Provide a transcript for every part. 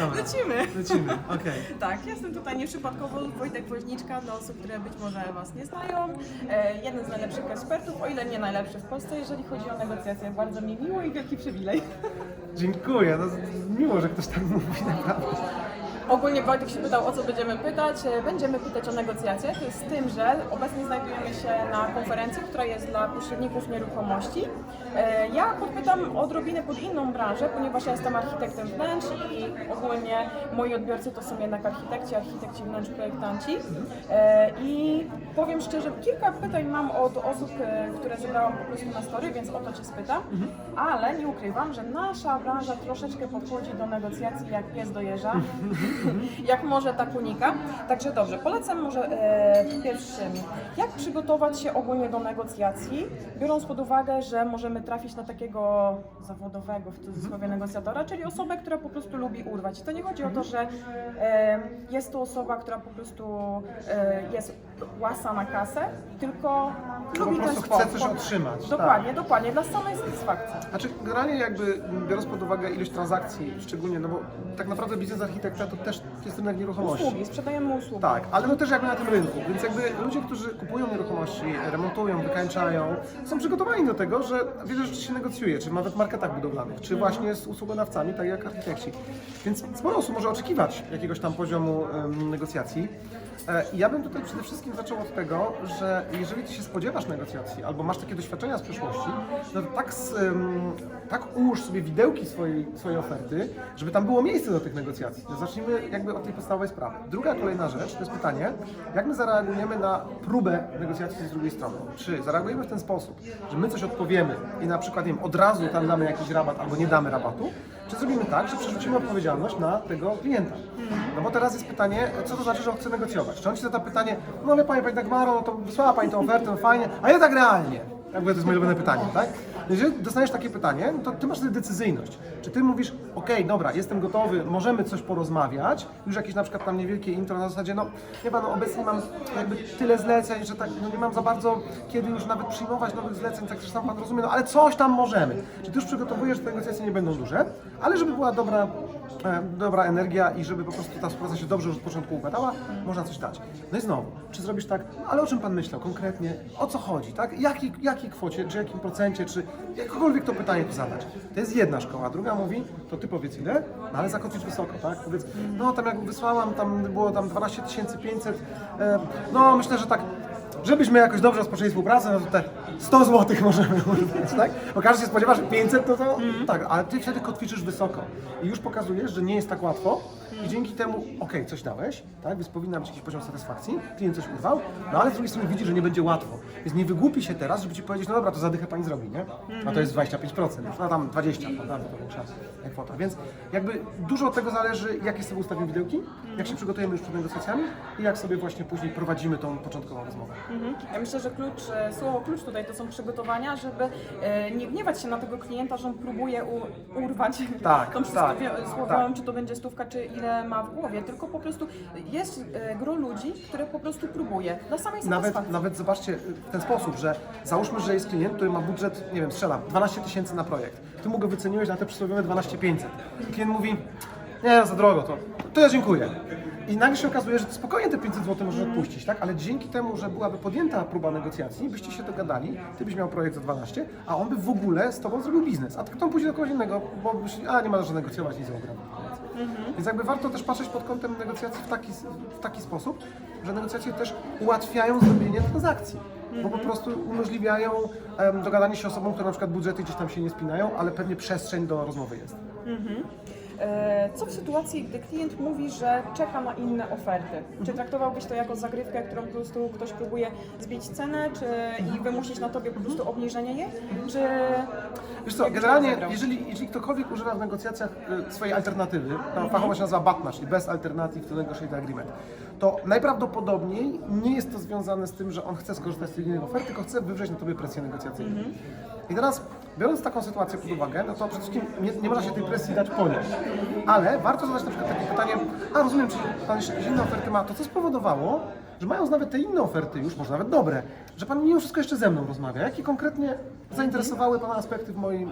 Dobra. Lecimy. Lecimy, okej. Tak, jestem tutaj nieprzypadkowo Wojtek Woźniczka, dla osób, które być może Was nie znają. E, jeden z najlepszych ekspertów, o ile nie najlepszy w Polsce, jeżeli chodzi o negocjacje. Bardzo mi miło i wielki przywilej. Dziękuję, no, miło, że ktoś tak mówi, naprawdę. Ogólnie Wojtek się pytał, o co będziemy pytać. E, Będziemy pytać o negocjacje, z tym, że obecnie znajdujemy się na konferencji, która jest dla pośredników nieruchomości. E, Ja podpytam odrobinę pod inną branżę, ponieważ ja jestem architektem wnętrz i ogólnie moi odbiorcy to są jednak architekci, architekci wnętrz, projektanci. E, I powiem szczerze, kilka pytań mam od osób, które zebrałam po prostu na story, więc o to Cię spytam. Ale nie ukrywam, że nasza branża troszeczkę podchodzi do negocjacji jak pies do jeża. jak może tak unika. Także dobrze, polecam może e, pierwszym, jak przygotować się ogólnie do negocjacji, biorąc pod uwagę, że możemy trafić na takiego zawodowego w cudzysłowie negocjatora, czyli osobę, która po prostu lubi urwać. To nie chodzi o to, że e, jest to osoba, która po prostu e, jest łasa na kasę, tylko Po lubi ten prostu sport. chce coś otrzymać. tak. Dokładnie, dokładnie, dla samej satysfakcji. Znaczy, generalnie jakby biorąc pod uwagę ilość transakcji, szczególnie, no bo tak naprawdę biznes architekta to też jest rynek nieruchomości. Usługi, sprzedajemy usługi. Tak, ale no też jakby na tym rynku, więc jakby ludzie, którzy kupują nieruchomości, remontują, wykańczają, są przygotowani do tego, że wiele rzeczy się negocjuje, czy nawet w marketach budowlanych, czy właśnie z usługodawcami, tak jak architekci. Więc sporo osób może oczekiwać jakiegoś tam poziomu em, negocjacji. E, Ja bym tutaj przede wszystkim zaczął od tego, że jeżeli ty się spodziewasz negocjacji albo masz takie doświadczenia z przeszłości, no to tak, tak ułóż sobie widełki swojej, swojej oferty, żeby tam było miejsce do tych negocjacji. To zacznijmy jakby od tej podstawowej sprawy. Druga kolejna rzecz to jest pytanie, jak my zareagujemy na próbę negocjacji z drugiej strony. Czy zareagujemy w ten sposób, że my coś odpowiemy i na przykład nie wiem, od razu tam damy jakiś rabat albo nie damy rabatu, czy zrobimy tak, że przerzucimy odpowiedzialność na tego klienta. No bo teraz jest pytanie, co to znaczy, że on chce negocjować? Czy on ci zada pytanie, no wie Pani, Pani Dagmaro, no to wysłała Pani tę ofertę, no fajnie, a ja tak realnie. Jakby to jest moje ulubione pytanie, tak? Jeżeli dostaniesz takie pytanie, to ty masz wtedy decyzyjność. Czy ty mówisz, okej, dobra, jestem gotowy, możemy coś porozmawiać, już jakieś na przykład tam niewielkie intro na zasadzie, no pan, no obecnie mam jakby tyle zleceń, że tak, no nie mam za bardzo kiedy już nawet przyjmować nowych zleceń, tak że sam pan rozumie, no ale coś tam możemy. Czy ty już przygotowujesz, że te negocjacje nie będą duże, ale żeby była dobra, e, dobra energia i żeby po prostu ta współpraca się dobrze już od początku układała, można coś dać. No i znowu, czy zrobisz tak, no, ale o czym pan myślał konkretnie, o co chodzi, tak? Jaki, jakiej kwocie, czy jakim procencie, czy jakkolwiek to pytanie tu zadać. To jest jedna szkoła, druga mówi, to ty powiedz ile, no ale zakotwić wysoko, tak? Powiedz, no tam jak wysłałam, tam było tam 12 500, e, no myślę, że tak Żebyśmy jakoś dobrze rozpoczęli współpracę, no to te 100 zł możemy urwać, tak? Bo każdy się spodziewa, że 500 to to tak, ale ty wtedy kotwiczysz wysoko. I już pokazujesz, że nie jest tak łatwo. I dzięki temu, okej, coś dałeś, tak, więc powinna być jakiś poziom satysfakcji, klient coś urwał, no ale z drugiej strony widzi, że nie będzie łatwo, więc nie wygłupi się teraz, żeby ci powiedzieć, no dobra, to zadychę pani zrobi, nie? No to jest 25%, no tam 20, naprawdę to większa kwota, więc jakby dużo od tego zależy, jakie sobie ustawimy widełki, jak się przygotujemy już przed negocjacjami i jak sobie właśnie później prowadzimy tą początkową rozmowę. Mhm. Ja myślę, że klucz, e, słowo klucz tutaj to są przygotowania, żeby e, nie gniewać się na tego klienta, że on próbuje u, urwać Tak, tą tak, przysłowie- słowem, tak. czy to będzie stówka, czy ile ma w głowie, tylko po prostu jest e, gro ludzi, które po prostu próbuje dla samej Nawet, nawet zobaczcie w ten sposób, że załóżmy, że jest klient, który ma budżet, nie wiem, strzelam, 12 tysięcy na projekt. Ty mu go wyceniłeś na te przysłowiowe 12 500. Klient mówi, nie, za drogo, to, to ja dziękuję. I nagle się okazuje, że spokojnie te 500 zł możesz odpuścić, tak? Ale dzięki temu, że byłaby podjęta próba negocjacji, byście się dogadali, ty byś miał projekt za 12, a on by w ogóle z tobą zrobił biznes. A ty to pójdzie do kogoś innego, bo byś, a nie ma że negocjować, nic nie ogra. Więc jakby warto też patrzeć pod kątem negocjacji w taki, w taki sposób, że negocjacje też ułatwiają zrobienie transakcji. Bo po prostu umożliwiają em, dogadanie się osobom, które na przykład budżety gdzieś tam się nie spinają, ale pewnie przestrzeń do rozmowy jest. E, Co w sytuacji, gdy klient mówi, że czeka na inne oferty? Czy Mhm. traktowałbyś to jako zagrywkę, którą po prostu ktoś próbuje zbić cenę, czy i wymusić na tobie po prostu obniżenie jej? Czy Wiesz co, generalnie, jeżeli, jeżeli ktokolwiek używa w negocjacjach y, swojej alternatywy, ta fachowa się nazywa BATNA, czyli Best Alternative to Negotiate Agreement, to najprawdopodobniej nie jest to związane z tym, że on chce skorzystać z innej oferty, tylko chce wywrzeć na tobie presję negocjacyjną. I teraz, biorąc taką sytuację pod uwagę, no to przede wszystkim nie, nie można się tej presji dać ponieść. Ale warto zadać na przykład takie pytanie, a rozumiem, czy pan jeszcze jakieś inne oferty ma, to co spowodowało, że mając nawet te inne oferty już, może nawet dobre, że Pan mimo wszystko jeszcze ze mną rozmawia. Jakie konkretnie zainteresowały Pana aspekty w moim,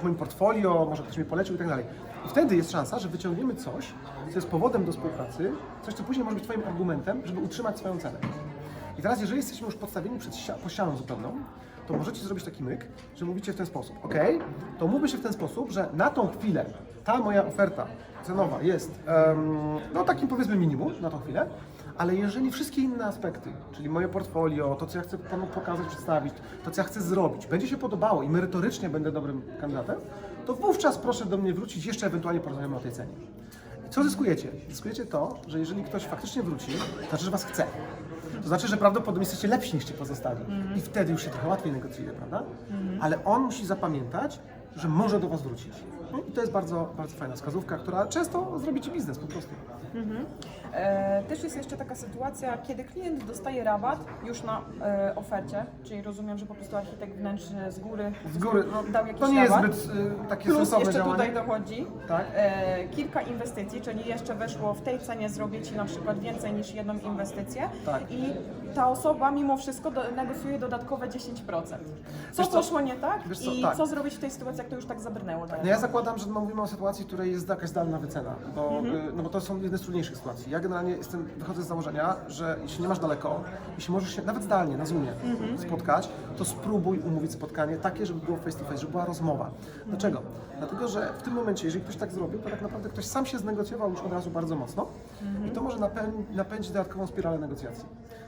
w moim portfolio, może ktoś mi polecił i tak dalej. I wtedy jest szansa, że wyciągniemy coś, co jest powodem do współpracy, coś, co później może być Twoim argumentem, żeby utrzymać swoją cenę. I teraz, jeżeli jesteśmy już podstawieni przed ścianą zupełną, to możecie zrobić taki myk, że mówicie w ten sposób, ok, to mówmy się w ten sposób, że na tą chwilę ta moja oferta cenowa jest em, no takim powiedzmy minimum na tą chwilę, ale jeżeli wszystkie inne aspekty, czyli moje portfolio, to co ja chcę Panu pokazać, przedstawić, to co ja chcę zrobić, będzie się podobało i merytorycznie będę dobrym kandydatem, to wówczas proszę do mnie wrócić, jeszcze ewentualnie porozmawiamy o tej cenie. I co zyskujecie? Zyskujecie to, że jeżeli ktoś faktycznie wróci, to znaczy, że Was chce. To znaczy, że prawdopodobnie jesteście lepsi niż ci pozostali. I wtedy już się trochę łatwiej negocjuje, prawda? Ale on musi zapamiętać, że może do Was wrócić. No I to jest bardzo, bardzo fajna wskazówka, która często zrobi Ci biznes po prostu. E, Też jest jeszcze taka sytuacja, kiedy klient dostaje rabat już na e, ofercie, czyli rozumiem, że po prostu architekt wnętrz z góry, Z góry, no, dał jakiś to nie jest rabat. zbyt y, takie Plus sensowne jeszcze działanie. tutaj dochodzi Tak. e, kilka inwestycji, czyli jeszcze weszło w tej cenie zrobię Ci na przykład więcej niż jedną inwestycję Tak. i ta osoba mimo wszystko do, negocjuje dodatkowe 10%. Co Wiesz co? poszło nie tak Wiesz co, i tak. co zrobić w tej sytuacji, jak to już tak zabrnęło? No ja zakładam, że mówimy o sytuacji, w której jest jakaś zdalna wycena, bo, y, no bo to są jedne z trudniejszych sytuacji. Ja generalnie jestem, wychodzę z założenia, że jeśli nie masz daleko, jeśli możesz się nawet zdalnie, na Zoomie spotkać, to spróbuj umówić spotkanie takie, żeby było face to face, żeby była rozmowa. Dlaczego? Dlatego, że w tym momencie, jeżeli ktoś tak zrobił, to tak naprawdę ktoś sam się znegocjował już od razu bardzo mocno i to może napę- napędzić dodatkową spiralę negocjacji.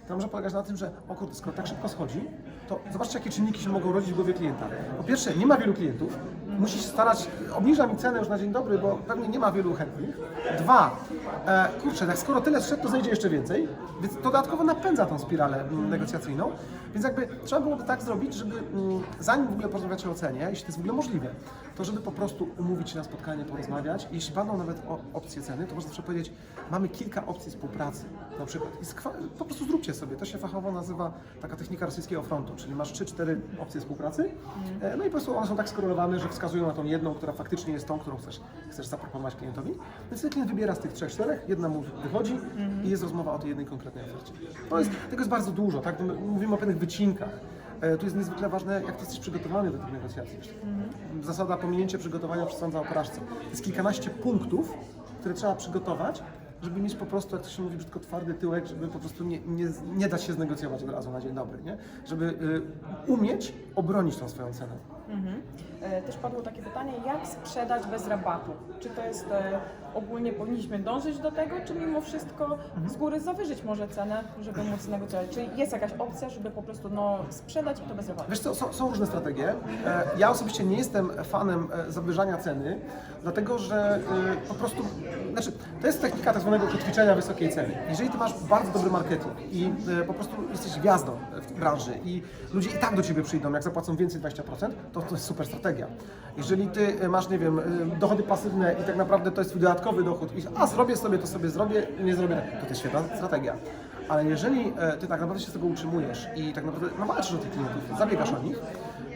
To może polegać na tym, że o kurde, skoro tak szybko schodzi, to zobaczcie, jakie czynniki się mogą rodzić w głowie klienta. Po pierwsze, nie ma wielu klientów, musi się starać, obniża mi cenę już na dzień dobry, bo pewnie nie ma wielu chętnych. Dwa, e, kurczę, tak skoro tyle szedł, to zejdzie jeszcze więcej, więc to dodatkowo napędza tą spiralę mm, negocjacyjną. Więc jakby trzeba byłoby tak zrobić, żeby mm, zanim w ogóle porozmawiacie o cenie, jeśli to jest w ogóle możliwe, to żeby po prostu umówić się na spotkanie, porozmawiać. I jeśli padną nawet o opcje ceny, to można zawsze powiedzieć, mamy kilka opcji współpracy, na przykład. I po prostu zróbcie sobie, to się fachowo nazywa taka technika rosyjskiego frontu, czyli masz 3-4 opcje współpracy, e, no i po prostu one są tak skorelowane, że wskazują na tą jedną, która faktycznie jest tą, którą chcesz, chcesz zaproponować klientowi. Więc klient wybiera z tych trzech, czterech, jedna mu wychodzi i jest rozmowa o tej jednej konkretnej ofercie. To jest, tego jest bardzo dużo, tak? My Mówimy o pewnych wycinkach. E, Tu jest niezwykle ważne, jak ty jesteś przygotowany do tych negocjacji. Zasada pominięcie przygotowania przesądza o porażce. Jest kilkanaście punktów, które trzeba przygotować, żeby mieć po prostu, jak to się mówi brzydko, twardy tyłek, żeby po prostu nie, nie, nie dać się znegocjować od razu na dzień dobry, nie? Żeby y, umieć obronić tą swoją cenę. Mhm. E, Też padło takie pytanie, jak sprzedać bez rabatu? Czy to jest e, ogólnie powinniśmy dążyć do tego, czy mimo wszystko z góry zawyżyć może cenę, żeby móc negocjować? Czy jest jakaś opcja, żeby po prostu no, sprzedać i to bez rabatu? Wiesz co, są, są różne strategie. E, Ja osobiście nie jestem fanem zawyżania ceny, dlatego że po prostu, znaczy to jest technika tak zwanego kotwiczenia wysokiej ceny. Jeżeli ty masz bardzo dobry marketing i po prostu jesteś gwiazdą w branży i ludzie i tak do ciebie przyjdą, jak zapłacą więcej 20%, to to jest super strategia. Jeżeli ty e, masz, nie wiem, e, dochody pasywne i tak naprawdę to jest twój dodatkowy dochód i a zrobię sobie, to sobie zrobię, nie zrobię, to to jest świetna strategia. Ale jeżeli e, ty tak naprawdę się z tego utrzymujesz i tak naprawdę no, walczysz o tych klientów, zabiegasz o nich,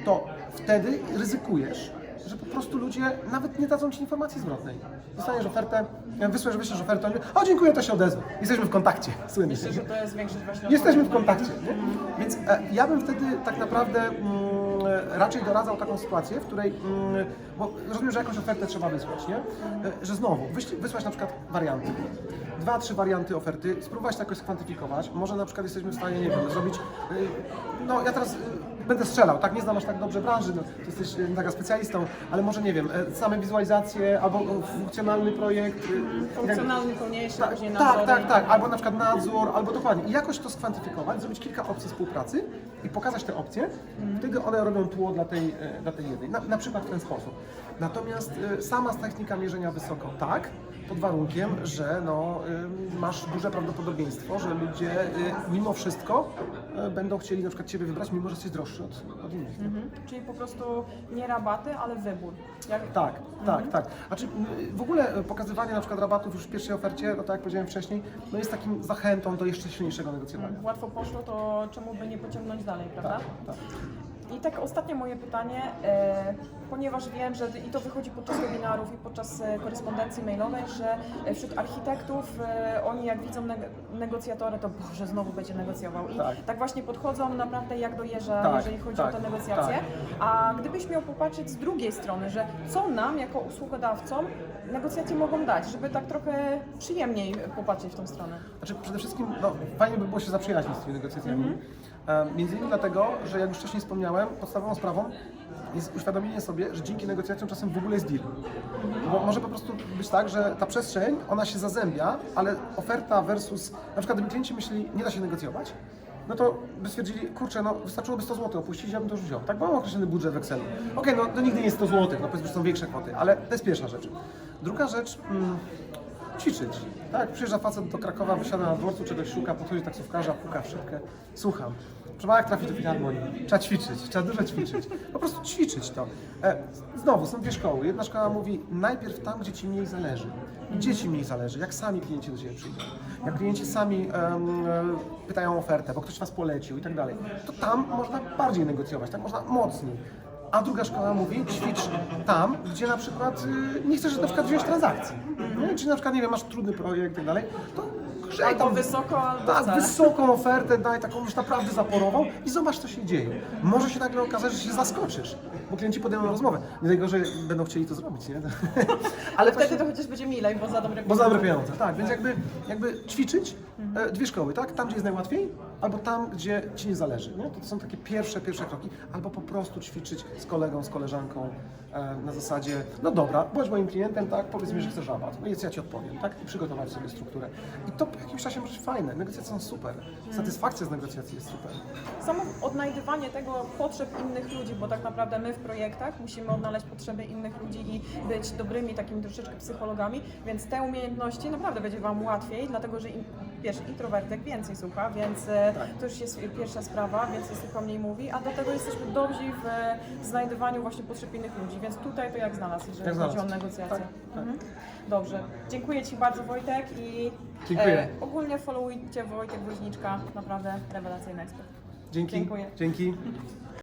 to wtedy ryzykujesz, że po prostu ludzie nawet nie dadzą ci informacji zwrotnej. Dostaniesz ofertę, wysłać, wyślesz ofertę, oni mówią, o dziękuję, to się odezwę. Jesteśmy w kontakcie. Słynnie. Myślę, że to jest większość właśnie Jesteśmy w kontakcie. Więc ja bym wtedy tak naprawdę mm, raczej doradzał taką sytuację, w której, mm, bo rozumiem, że jakąś ofertę trzeba wysłać, nie? E, że znowu wysłać na przykład warianty. Dwa, trzy warianty oferty, spróbować to jakoś skwantyfikować. Może na przykład jesteśmy w stanie, nie wiem, zrobić. e, No ja teraz e, będę strzelał, tak? Nie znam aż tak dobrze branży, no, ty jesteś e, taka specjalistą, ale może nie wiem, e, same wizualizacje albo e, funkcjonalny projekt. e, Funkcjonalny, pełniejszy, tak, później tak, nadzory. tak, tak, albo na przykład nadzór, albo dokładnie. I jakoś to skwantyfikować, zrobić kilka opcji współpracy i pokazać te opcje. Wtedy one robią tło dla tej, e, dla tej jednej. Na, na przykład w ten sposób. Natomiast e, sama technika mierzenia wysoko, tak, pod warunkiem, że no, y, masz duże prawdopodobieństwo, że ludzie y, mimo wszystko y, będą chcieli na przykład Ciebie wybrać, mimo że jesteś droższy od, od innych. nie? Mhm. Czyli po prostu nie rabaty, ale wybór. Jak... Tak, tak, tak. Znaczy w ogóle pokazywanie na przykład rabatów już w pierwszej ofercie, no tak jak powiedziałem wcześniej, no jest takim zachętą do jeszcze silniejszego negocjowania. Łatwo poszło, to czemu by nie pociągnąć dalej, prawda? Tak, tak. I tak ostatnie moje pytanie. E, ponieważ wiem, że i to wychodzi podczas webinarów i podczas e, korespondencji mailowej, że e, wśród architektów e, oni jak widzą neg- negocjatora, to Boże, znowu będzie negocjował. I Tak. tak, właśnie podchodzą naprawdę jak do jeża, Tak, jeżeli chodzi tak, o te negocjacje. tak. A gdybyś miał popatrzeć z drugiej strony, że co nam jako usługodawcom negocjacje mogą dać, żeby tak trochę przyjemniej popatrzeć w tą stronę. Znaczy przede wszystkim no, fajnie by było się zaprzyjaźnić z tymi negocjacjami. E, między innymi dlatego, że jak już wcześniej wspomniałem, podstawową sprawą jest uświadomienie sobie, że dzięki negocjacjom czasem w ogóle jest deal. Bo może po prostu być tak, że ta przestrzeń, ona się zazębia, ale oferta versus, na przykład gdyby klienci myśleli, nie da się negocjować, no to by stwierdzili, kurczę, no wystarczyłoby 100 zł opuścić, ja bym to już wziął. Tak, bo mam określony budżet w Excelu. Okej, no to nigdy nie jest 100 zł, no powiedzmy, że są większe kwoty, ale to jest pierwsza rzecz. Druga rzecz, mm, ćwiczyć. Tak, przyjeżdża facet do Krakowa, wysiada na dworcu, czegoś szuka, podchodzi taksówkarza, puka w szybkę, słucham. Pana, jak trafi do filharmonii? Trzeba ćwiczyć, trzeba dużo ćwiczyć. Po prostu ćwiczyć to. E, znowu, są dwie szkoły. Jedna szkoła mówi, najpierw tam, gdzie ci mniej zależy. Gdzie ci mniej zależy? Jak sami klienci do ciebie przyjdą. Jak klienci sami e, pytają o ofertę, bo ktoś was polecił i tak dalej, to tam można bardziej negocjować, tak można mocniej. A druga szkoła mówi, ćwicz tam, gdzie na przykład y, nie chcesz na przykład wziąć transakcji. Nie? Czy na przykład, nie wiem, masz trudny projekt i tak dalej, to grzej Albo tam wysoko, albo tak, wcale. wysoką ofertę, daj taką już naprawdę zaporową i zobacz, co się dzieje. Może się nagle okazać, że się zaskoczysz, bo klienci podejmą rozmowę. Nie tego, że będą chcieli to zrobić, nie? Ale Wtedy to chociaż będzie milej, bo za dobre bo za dobre pieniądze, tak. Więc jakby, jakby ćwiczyć e, dwie szkoły, tak? Tam, gdzie jest najłatwiej, albo tam, gdzie ci nie zależy. To są takie pierwsze, pierwsze kroki. Albo po prostu ćwiczyć z kolegą, z koleżanką e, na zasadzie, no dobra, bądź moim klientem, tak? Powiedz mi, że chcesz rabat. No więc ja ci odpowiem, tak? I przygotować sobie strukturę. I to po jakimś czasie może być fajne. Negocjacje są super. Satysfakcja z negocjacji jest super. Samo odnajdywanie tego potrzeb innych ludzi, bo tak naprawdę my w projektach musimy odnaleźć potrzeby innych ludzi i być dobrymi takimi troszeczkę psychologami, więc te umiejętności naprawdę będzie Wam łatwiej, dlatego że in, wiesz, introwertyk więcej słucha, więc e, Tak. to już jest pierwsza sprawa, więcej słucha, mniej mówi, a do tego jesteśmy dobrzy w e, znajdywaniu właśnie potrzeb innych ludzi, więc tutaj to jak znalazł, jeżeli Jak chodzi o negocjacje. Tak, tak. Mhm. Dobrze, dziękuję Ci bardzo Wojtek i Dziękuję. ogólnie followujcie Wojtek Woźniczka, naprawdę rewelacyjny ekspert. Dzięki. Dziękuję. Dzięki.